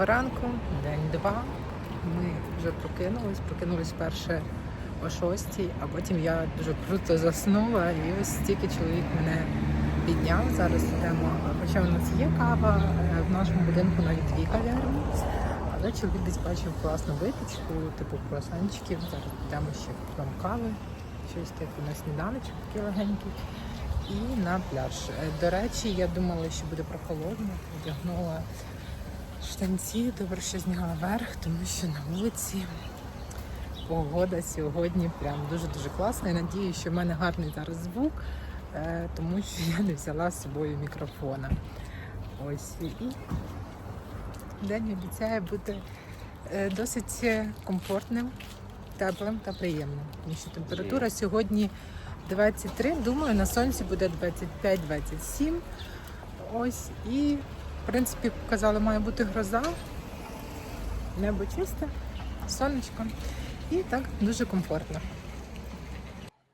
Доброго ранку, день два. Ми вже прокинулись, прокинулись перше о шостій, а потім я дуже круто заснула і ось стільки чоловік мене підняв. Зараз йдемо. Хоча у нас є кава е, в нашому будинку навіть дві кав'ярні. Але чоловік десь бачив класну випічку, типу круасанчиків. Зараз йдемо ще купимо кави, щось типу на сніданочок такий легенький. І на пляж. Е, До речі, я думала, що буде прохолодно. Одягнула штанці, добре, що зняла верх, тому що на вулиці погода сьогодні прям дуже-дуже класна. І надію, що в мене гарний зараз звук, е, тому що я не взяла з собою мікрофона. Ось і день обіцяє бути е, досить комфортним, теплим та приємним. Тому що температура сьогодні 23, думаю, на сонці буде 25-27. Ось і в принципі, казали, має бути гроза, небо чисте, сонечко. І так дуже комфортно.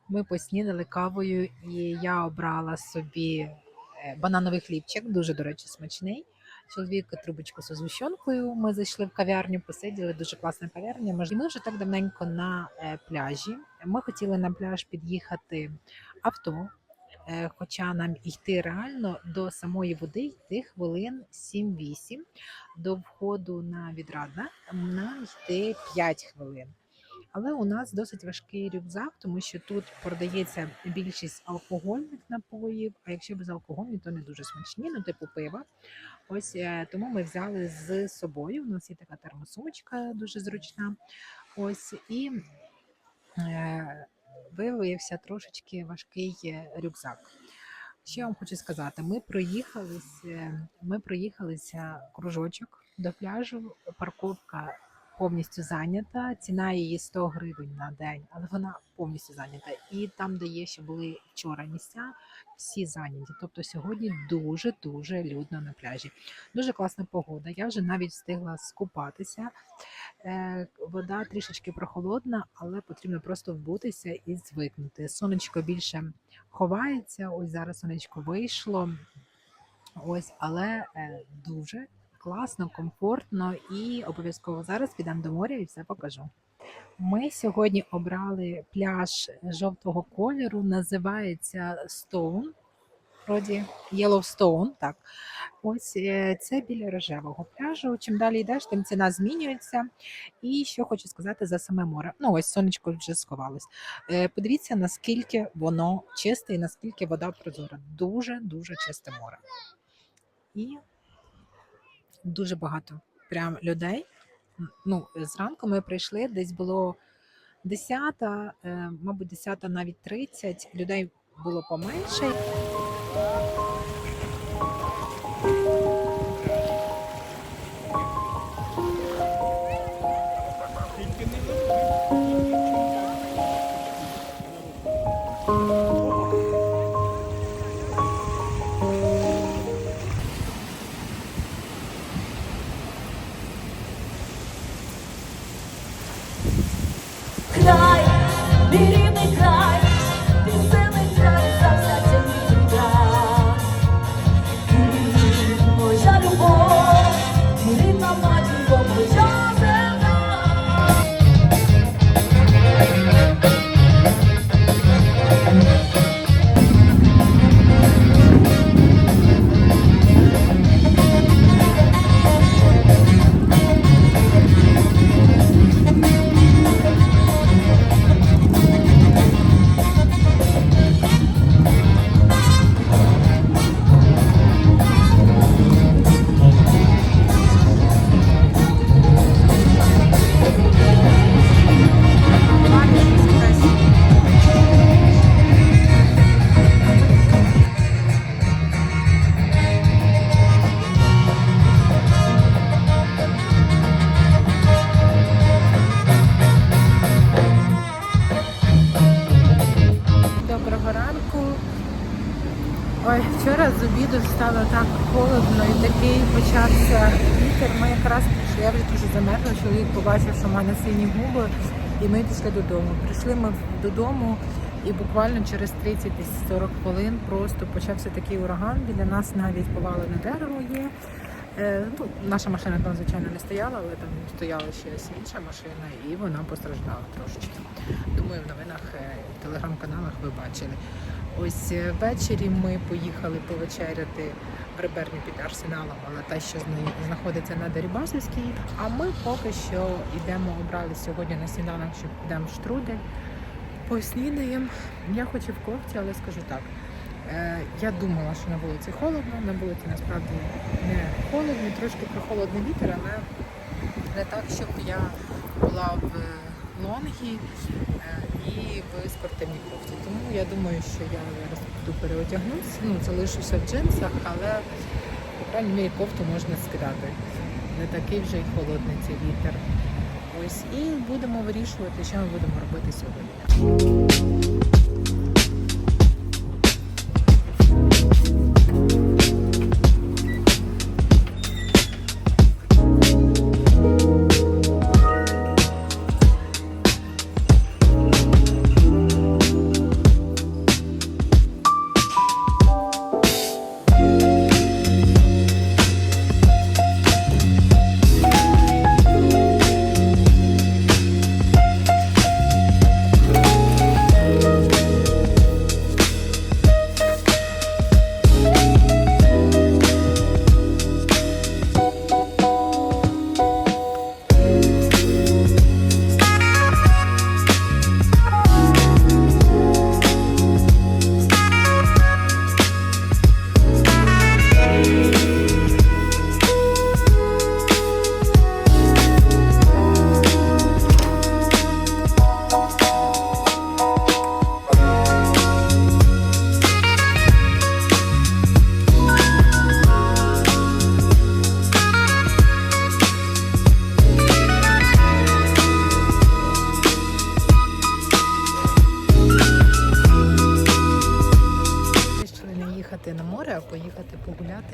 Ми поснідали кавою, і я обрала собі е, банановий хлібчик, дуже, до речі, смачний. Чоловік трубочку з згущенкою. Ми зайшли в кав'ярню, посиділи, дуже класна кав'ярня. І ми вже так давненько на е, пляжі. Ми хотіли на пляж під'їхати авто. Е, Хоча нам йти реально до самої води йти хвилин 7-8, до входу на відрадна нам йти 5 хвилин. Але у нас досить важкий рюкзак, тому що тут продається більшість алкогольних напоїв, а якщо безалкогольні, то не дуже смачні, ну типу пива. Ось е, тому ми взяли з собою. У нас є така термосумочка дуже зручна. Ось і е, виявився трошечки важкий е, рюкзак. Що я вам хочу сказати? Ми проїхалися, ми проїхалися кружочок до пляжу. Парковка повністю зайнята. Ціна її 100 гривень на день, але вона повністю зайнята. І там, де є ще були вчора місця, всі зайняті. Тобто сьогодні дуже дуже людно на пляжі. Дуже класна погода. Я вже навіть встигла скупатися. Е, Вода трішечки прохолодна, але потрібно просто вбутися і звикнути. Сонечко більше ховається. Ось зараз сонечко вийшло. Ось, але е, дуже класно, комфортно і обов'язково зараз підемо до моря і все покажу. Ми сьогодні обрали пляж жовтого кольору, називається Stone. Вроді Yellowstone, так. Ось е, це біля рожевого пляжу. Чим далі йдеш, тим ціна змінюється. І що хочу сказати за саме море. Ну, ось сонечко вже сховалось. Е, Подивіться, наскільки воно чисте і наскільки вода прозора. Дуже дуже чисте море. І дуже багато прям людей. Ну, зранку ми прийшли, десь було 10, е, мабуть, 10 навіть 30. Людей було поменше. Ой, вчора з обіду стало так холодно і такий почався вітер. Ми якраз прийшли, я вже дуже замерзла, чоловік побачив, що в мене сині губи, і ми пішли додому. Прийшли ми додому, і буквально через 30-40 хвилин просто почався такий ураган. Біля нас навіть повалене дерево є. Е, ну, наша машина там, звичайно, не стояла, але там стояла ще інша машина, і вона постраждала трошечки. Думаю, в новинах е, в телеграм-каналах ви бачили. Ось е, ввечері ми поїхали повечеряти в реберню під арсеналом, але та, що знаходиться на Дерибасівській. А ми поки що йдемо, обрали сьогодні на сніданок, що підемо в штрудель. Поснідаємо. Я хочу в кофті, але скажу так. Е, я думала, що на вулиці холодно, на вулиці насправді не холодно, трошки прохолодний вітер, але не так, щоб я була в е, лонгі е, і в спортивній кофті. Тому я думаю, що я зараз буду переодягнутися. Ну, залишуся в джинсах, але по крайній мірі кофту можна скидати. Не такий вже й холодний цей вітер. Ось і будемо вирішувати, що ми будемо робити сьогодні.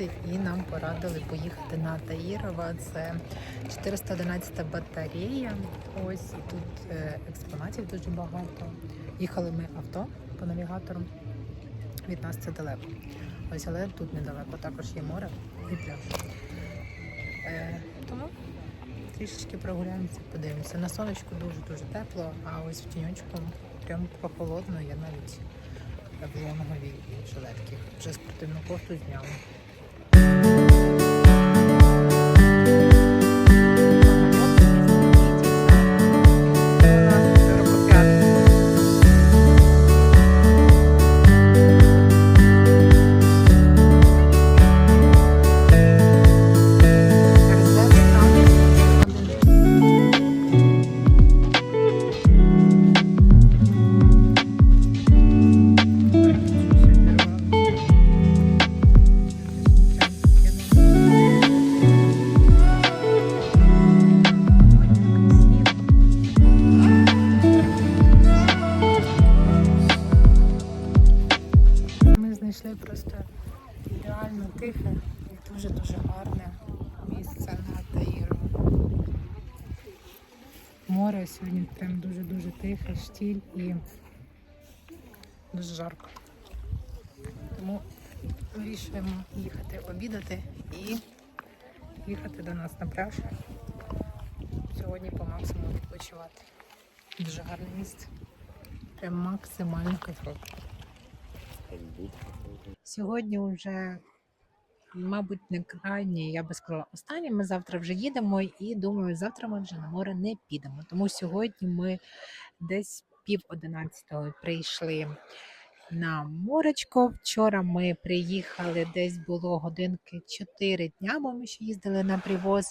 Погуляти, і нам порадили поїхати на Таїрова. Це 411 батарея. Ось і тут е, експонатів дуже багато. Їхали ми авто по навігатору. Від нас це далеко. Ось, але тут недалеко. Також є море і пляж. Е, тому трішечки прогуляємося, подивимося. На сонечку дуже дуже тепло, а ось в тіньочку прям прохолодно. Я навіть в лонговій жилетки. Вже спортивну кофту зняла. Дуже-дуже тихе, штіль і дуже жарко. Тому вирішуємо їхати обідати і їхати до нас на пляж. Сьогодні по максимуму відпочивати. Дуже гарне місце. Прям максимально кайфово. Сьогодні вже, мабуть, не крайній, я би сказала, останній. Ми завтра вже їдемо і думаю, завтра ми вже на море не підемо. Тому сьогодні ми десь пів одинадцятого прийшли на моречко. Вчора ми приїхали, десь було годинки 4 дня, бо ми ще їздили на привоз.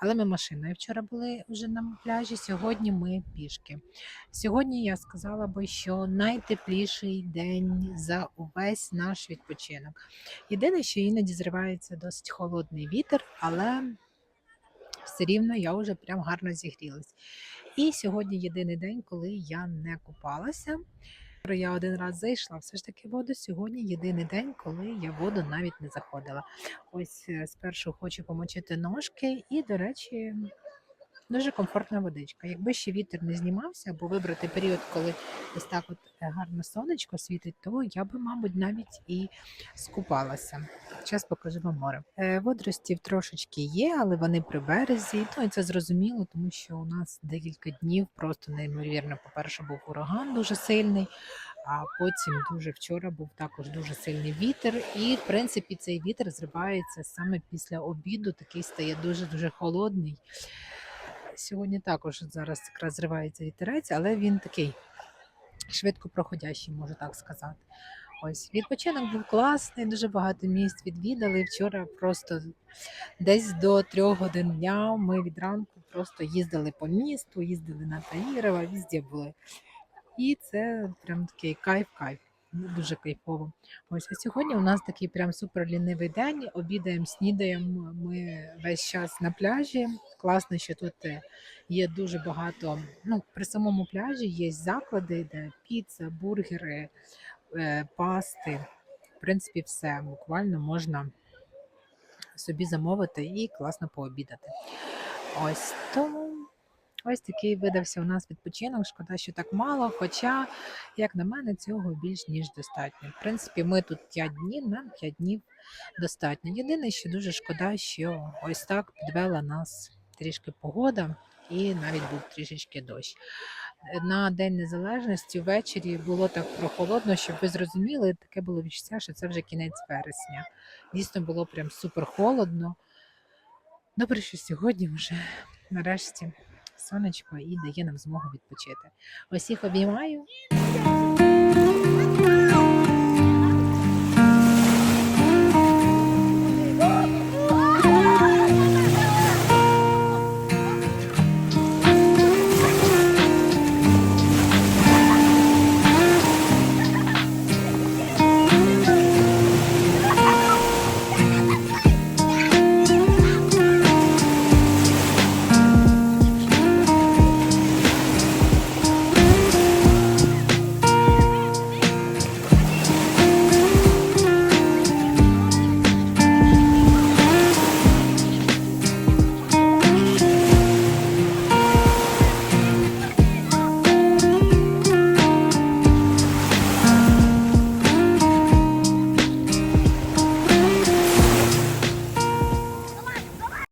Але ми машиною вчора були вже на пляжі. Сьогодні ми пішки. Сьогодні я сказала би, що найтепліший день за увесь наш відпочинок. Єдине, що іноді зривається досить холодний вітер, але все рівно я вже прям гарно зігрілась. І сьогодні єдиний день, коли я не купалася. Я один раз зайшла все ж таки воду. Сьогодні єдиний день, коли я воду навіть не заходила. Ось е, спершу хочу помочити ножки, і, до речі, Дуже комфортна водичка. Якби ще вітер не знімався, або вибрати період, коли ось так от е, гарно сонечко світить, то я би, мабуть, навіть і скупалася. Зараз покажу вам море. Е, Водоростів трошечки є, але вони при березі. Ну і це зрозуміло, тому що у нас декілька днів просто неймовірно. По-перше, був ураган дуже сильний, а потім дуже вчора був також дуже сильний вітер. І в принципі цей вітер зривається саме після обіду. Такий стає дуже дуже холодний. Сьогодні також зараз якраз зривається вітерець, але він такий швидко проходящий, можу так сказати. Ось відпочинок був класний, дуже багато місць відвідали. Вчора просто десь до трьох годин дня ми від ранку просто їздили по місту, їздили на Таїрова, везде були. І це прям такий кайф-кайф. Ну, Дуже кайфово. Ось а сьогодні у нас такий прям супер лінивий день. Обідаємо, снідаємо. Ми весь час на пляжі. Класно, що тут е, є дуже багато. Ну, при самому пляжі є заклади, де піца, бургери, е, пасти. В принципі, все буквально можна собі замовити і класно пообідати. Ось тому ось такий видався у нас відпочинок. Шкода, що так мало. Хоча, як на мене, цього більш ніж достатньо. В принципі, ми тут 5 днів, нам 5 днів достатньо. Єдине, що дуже шкода, що ось так підвела нас трішки погода, і навіть був трішечки дощ. На День Незалежності ввечері було так прохолодно, щоб ви зрозуміли, таке було відчуття, що це вже кінець вересня. Дійсно було прям супер холодно. Добре, що сьогодні вже нарешті сонечко і дає нам змогу відпочити. Усіх обіймаю.